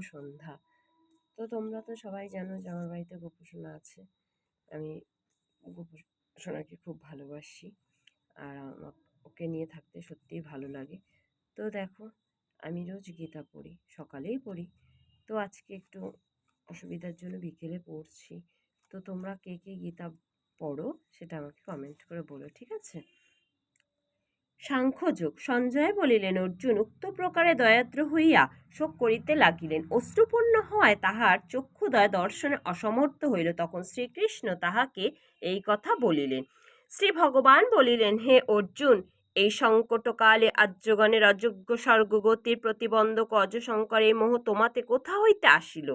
সন্ধ্যা। তো তোমরা তো সবাই জানো যে আমার বাড়িতে গোপোষণা আছে। আমি গোপোষণাকে খুব ভালোবাসি। আর আমার, ওকে নিয়ে থাকতে সত্যিই ভালো লাগে। তো দেখো, আমি রোজ গীতা পড়ি, সকালেই পড়ি। তো আজকে একটু অসুবিধার জন্য বিকেলে পড়ছি। তো তোমরা কে কে গীতা পড়ো সেটা আমাকে কমেন্ট করে বলো, ঠিক আছে? সাংখ্যযোগ। সঞ্জয় বলিলেন, অর্জুন, উক্ত প্রকারে দয়াদ্র হইয়া শোক করিতে লাগিলেন। অশ্রুপূর্ণ হওয়ায় তাহার চক্ষুদয় দর্শনে অসমর্থ হইল। তখন শ্রীকৃষ্ণ তাহাকে এই কথা বলিলেন। শ্রী ভগবান বলিলেন, হে অর্জুন, এই সংকটকালে আর্যগণের অযোগ্য স্বর্গগতির প্রতিবন্ধক অজশঙ্কর এই মোহ তোমাতে কোথা হইতে আসিল?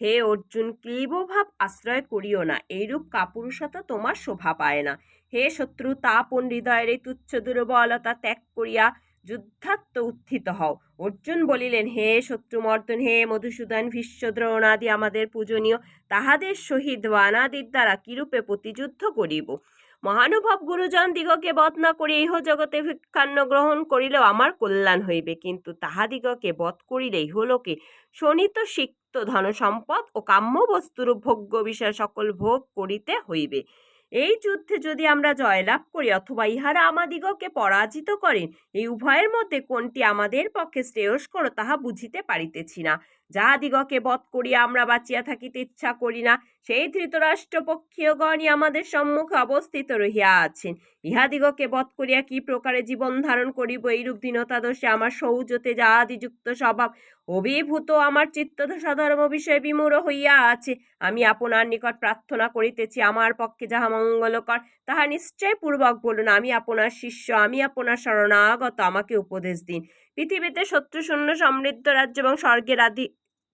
হে অর্জুন ক্লীবভাব আশ্রয় করিও না। এইরূপ কাপুরুষতা তোমার শোভা পায় না। হে শত্রু তাপন হৃদয়ের এই তুচ্ছ দুর্বলতা ত্যাগ করিয়া যুদ্ধাত্ম উত্থিত হও। অর্জুন বলিলেন, হে শত্রুমর্দন হে মধুসূদন, ভীষ্ম দ্রোণাদি আমাদের পূজনীয়, তাহাদের সহিত বানাদির দ্বারা কিরূপে প্রতিযুদ্ধ করিব? মহানুভব গুরুজন দিগকে বধ না করি ইহ জগতে ভিক্ষান্ন গ্রহণ করিলেও আমার কল্যাণ হইবে। কিন্তু তাহাদিগকে বধ করিলে ইহলোকে শোণিত সিক্ত ধন সম্পদ ও কাম্য বস্তুর ভোগ্য বিষয় সকল ভোগ করিতে হইবে। এই যুদ্ধে যদি আমরা জয়লাভ করি অথবা ইহারা আমাদিগকে পরাজিত করেন, এই উভয়ের মধ্যে কোনটি আমাদের পক্ষে শ্রেয়স্কর তাহা বুঝিতে পারিতেছি না। যাহাদিগকে বধ করিয়া আমরা বাঁচিয়া থাকিতে ইচ্ছা করি না, সেই ধৃতরাষ্ট্রপক্ষীয়গণই আমাদের সম্মুখে অবস্থিত রহিয়া আছেন। ইহাদিগকে বধ করিয়া কি প্রকারে জীবন ধারণ করিব এইরূপ দীনতা দোষে আমার সৌজতে যাহাদিযুক্ত স্বভাব, অভিভূত আমার চিত্তদশা ধর্ম বিষয়ে বিমূঢ় হইয়া আছে। আমি আপনার নিকট প্রার্থনা করিতেছি, আমার পক্ষে যাহা মঙ্গলকর, তাহা নিশ্চয় পূর্বক বলুন, আমি আপনার শিষ্য, আমি আপনার শরণাগত, আমাকে উপদেশ দিন। পৃথিবীতে শত্রুশূন্য সমৃদ্ধ রাজ্য এবং স্বর্গের আদি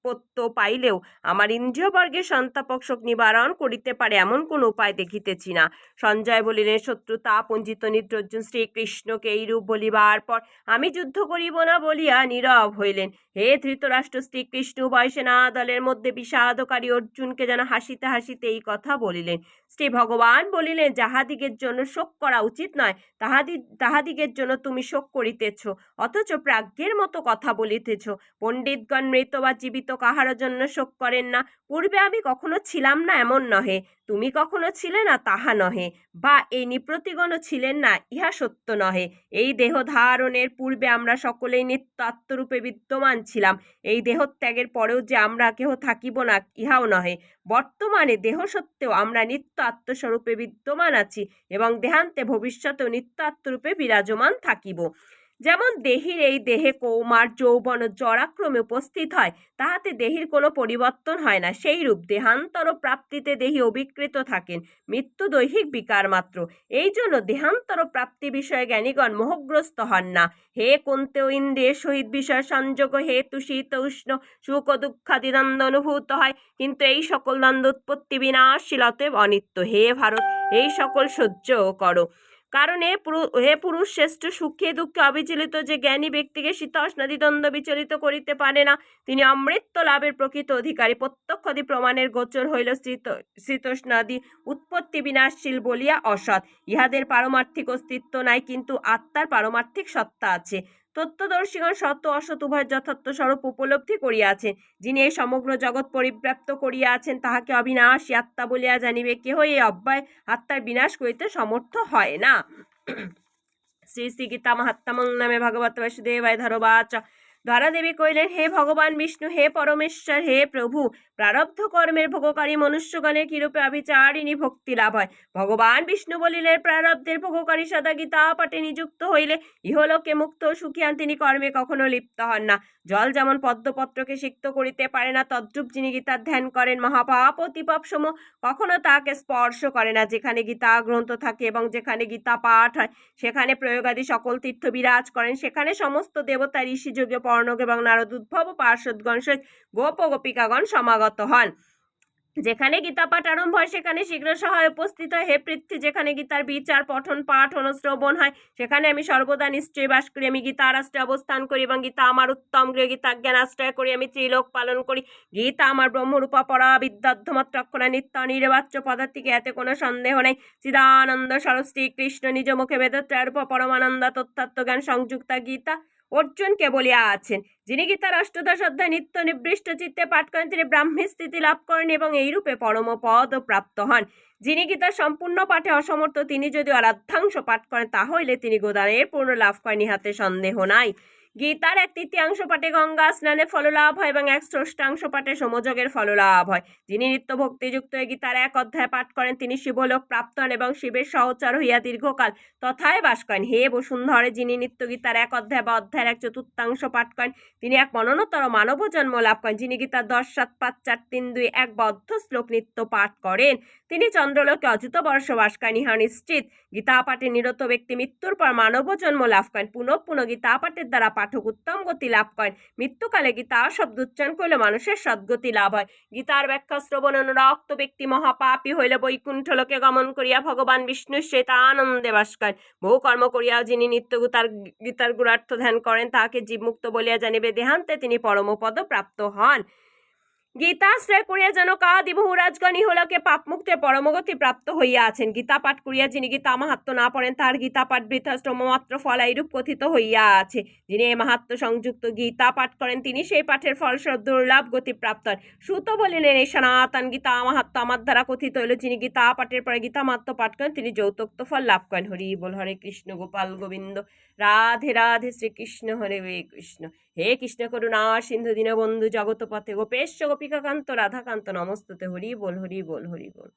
পত্য পাইলেও আমার ইন্দ্রিয়বর্গের সন্তাপক শোক নিবারণ করিতে পারে এমন কোন উপায় দেখিতেছি না। সঞ্জয় বলিলেন শত্রু তা পঞ্জিত নিদ্রর্জুন শ্রীকৃষ্ণকে এইরূপ বলিবার পর আমি যুদ্ধ করিব না বলিয়া নীরব হইলেন। হে ধৃতরাষ্ট্র, শ্রীকৃষ্ণ বয়সে না দলের মধ্যে বিষাদকারী অর্জুনকে যেন হাসিতে হাসিতে এই কথা বলিলেন। শ্রী ভগবান বলিলেন, যাহাদিগের জন্য শোক করা উচিত নয়, তাহাদি, তাহাদিগের জন্য তুমি শোক করিতেছ, অথচ প্রাজ্ঞের মতো কথা বলিতেছ। পণ্ডিতগণ মৃত বা জীবিত কাহার জন্য শোক করেন না। পূর্বে আমি কখনো ছিলাম না এমন নহে। তুমি কখনো ছিলে না তাহা নহে। বা এই নিপ্রতিগণও ছিলেন না, ইহা সত্য নহে। এই দেহ ধারণের পূর্বে আমরা সকলেই নিত্য আত্মরূপে বিদ্যমান ছিলাম। এই দেহত্যাগের পরেও যে আমরা কেহ থাকিব না, ইহাও নহে। বর্তমানে দেহ সত্ত্বেও আমরা নিত্য আত্মস্বরূপে বিদ্যমান আছি এবং দেহান্তে ভবিষ্যতেও নিত্য আত্মরূপে বিরাজমান থাকিব। যেমন দেহির এই দেহে কৌমার যৌবন জরাক্রমে উপস্থিত হয়, তাহাতে দেহির কোনো পরিবর্তন হয় না। সেই রূপ দেহান্তর প্রাপ্তিতে দেহি অবিকৃত থাকেন। মৃত্যু দৈহিক বিকার মাত্র। এই জন্য দেহান্তর প্রাপ্তি বিষয়ে জ্ঞানীগণ মোহগ্রস্ত হন না। হে কুন্তে ইন্দ্রিয় সহিত বিষয় সংযোগ হেতু শীত উষ্ণ, সুখ দুঃখাদি দ্বন্দ্ব অনুভূত হয়। কিন্তু এই সকল দ্বন্দ্ব উৎপত্তি বিনাশীল, অতএব অনিত্য। হে ভারত, এই সকল সহ্য করো। কারণ এ হে পুরুষ শ্রেষ্ঠ সুখে দুঃখে অবিচলিত যে জ্ঞানী ব্যক্তিকে শীতষ্ণাদি দ্বন্দ্ব বিচলিত করিতে পারে না, তিনি অমৃত্য লাভের প্রকৃত অধিকারী। প্রত্যক্ষদি প্রমাণের গোচর হইল শীত শীতষ্ণাদি উৎপত্তি বিনাশশীল বলিয়া অসৎ। ইহাদের পারমার্থিক অস্তিত্ব নাই, কিন্তু আত্মার পারমার্থিক সত্তা আছে। তত্ত্বদর্শীগণ সত্য অসৎ উভয় যথার্থ স্বরূপ উপলব্ধি করিয়াছেন। যিনি এই সমগ্র জগৎ পরিব্যাপ্ত করিয়াছেন, তাহাকে অবিনাশী আত্মা বলিয়া জানিবে কেহ এই অব্যয় আত্মার বিনাশ করিতে সমর্থ হয় না। শ্রী শ্রী গীতা মাহাত্মামং নামে ভগবত বাসুদেবায় ধরবাচ দেবী কইলেন হে ভগবান বিষ্ণু, হে পরমেশ্বর, হে প্রভু, প্রারব্ধ কর্মের ভোগকারী মনুষ্যগণের কিরূপে অবিচারিণী ভক্তি লাভ হয়? ভগবান বিষ্ণু বলিলেন, প্রারব্ধের ভোগকারী সদা গীতা পাঠে নিযুক্ত হইলে ইহলোকে মুক্ত সুখিয়ান তিনি, কর্মে কখনো লিপ্ত হন না। জল যেমন পদ্মপত্রকে সিক্ত করিতে পারে না, তদ্রুপ যিনি গীতার ধ্যান করেন, মহাপাপ অতিপাপ সম কখনো তাকে স্পর্শ করে না। যেখানে গীতা গ্রন্থ থাকে এবং যেখানে গীতা পাঠ হয়, সেখানে প্রয়োগাদি সকল তীর্থ বিরাজ করেন, সেখানে সমস্ত দেবতা ঋষিযোগে পর্ণক এবং নারদ উদ্ভব পার্শ্বদগণ সহিত গোপ গোপিকাগণ সমাগত হন। যেখানে গীতা পাঠ আরম্ভ হয়, সেখানে শীঘ্র সহায় উপস্থিত হয়। হে পৃথ্বী, যেখানে গীতার বিচার, পঠন, পাঠ, অনুশ্রবণ হয়, সেখানে আমি সর্বদা নিশ্চয়ই বাস করি। আমি গীতা আশ্রয় অবস্থান করি এবং গীতা আমার উত্তম গৃহ, গীতা জ্ঞান আশ্রয় করি। আমি ত্রিলোক পালন করি। গীতা আমার ব্রহ্মরূপা, পরা বিদ্যাধ্যমাত্র অক্ষরা নিত্য, নির্বাচ্য পদার্থিকে, এতে কোনো সন্দেহ নেই। চিদানন্দ, সরস্বতী, কৃষ্ণ, নিজ মুখে বেদত্রায় রূপ পরমানন্দ তত্ত্বাত্ম জ্ঞান সংযুক্তা গীতা অর্জুনকে বলিয়া আছেন, যিনি গীতার অষ্টদশ অধ্যায় নিত্য নিবৃষ্ট চিত্তে পাঠ করেন, তিনি ব্রাহ্মী স্থিতি লাভ করেন এবং এইরূপে পরম পদ প্রাপ্ত হন। যিনি গীতার সম্পূর্ণ পাঠে অসমর্থ, তিনি যদি অরাধ্যাংশ পাঠ করেন তাহলে তিনি গোদানের পূর্ণ লাভ করেন, ইহাতে সন্দেহ নাই। গীতার এক তৃতীয়াংশ পাঠে গঙ্গা স্নানে ফললাভ হয় এবং এক ষষ্ঠাংশ পাঠে সমযোগের ফললাভ হয়। যিনি নিত্য ভক্তিযুক্ত গীতার এক অধ্যায় পাঠ করেন, তিনি শিবলোক প্রাপ্ত হন এবং শিবের সহচর হইয়া দীর্ঘকাল তথায় বাস করেন। হে বসুন্ধরে, যিনি নিত্য গীতার এক অধ্যায় বা অধ্যায়ের এক চতুর্থাংশ পাঠ করেন, তিনি এক মননতর মানব জন্ম লাভ করেন। যিনি গীতার দশ, সাত, পাঁচ, চার, তিন, দুই, এক বদ্ধ শ্লোক নিত্য পাঠ করেন, তিনি চন্দ্রলোকে অযুত বর্ষবাস করেন। ইহা নিশ্চিত, গীতা পাঠে নিরত ব্যক্তি মৃত্যুর পর মানব জন্ম লাভ করেন। পুনঃ পুনঃ গীতা পাঠের দ্বারা পাঠক উত্তম গতি লাভ করেন। মৃত্যুকালে গীতা শব্দ উচ্চারণ করলে মানুষের সদ্গতি লাভ হয়। গীতার ব্যাখ্যা শ্রবণ অনুরক্ত ব্যক্তি মহাপাপী হইলে বৈকুণ্ঠ লোকে গমন করিয়া ভগবান বিষ্ণুর শ্বেতানন্দে আনন্দে বাস করেন। বহু কর্ম করিয়াও যিনি নিত্য গীতার গীতার গুরার্থ ধ্যান করেন, তাহাকে জীবমুক্ত বলিয়া জানিবে দেহান্তে তিনি পরমপদ প্রাপ্ত হন। গীতাশ্রয় করিয়া যেন কাদি বহু রাজগণ ইহলোকে পাপ মুক্তে পরমগতি প্রাপ্ত হইয়া আছেন। গীতা পাঠ করিয়া যিনি গীতা মাহাত্ম না পড়েন, তার গীতা পাঠ বৃদ্ধাশ্রম মাত্র ফল এইরূপ কথিত হইয়া আছে। যিনি এই মাহাত্ম সংযুক্ত গীতা পাঠ করেন, তিনি সেই পাঠের ফলস্বরূপ দুর্লভ গতি প্রাপ্ত হন। সুত বলিলেন, এই সনাতন গীতা মাহাত্ম আমার দ্বারা কথিত হইল। যিনি গীতা পাঠের পরে গীতা মাহাত্ম পাঠ করেন, তিনি যৌতোক্ত ফল লাভ করেন। হরি বল, হরে কৃষ্ণ, গোপাল গোবিন্দ, রাধে রাধে শ্রীকৃষ্ণ, হরে কৃষ্ণ। হে কৃষ্ণ করুণা, সিন্ধু দীনবন্ধু জগৎপথে গোপেশ গোপিকাকান্ত রাধাকান্ত নমস্ততে হরি বল হরি বল হরি বল।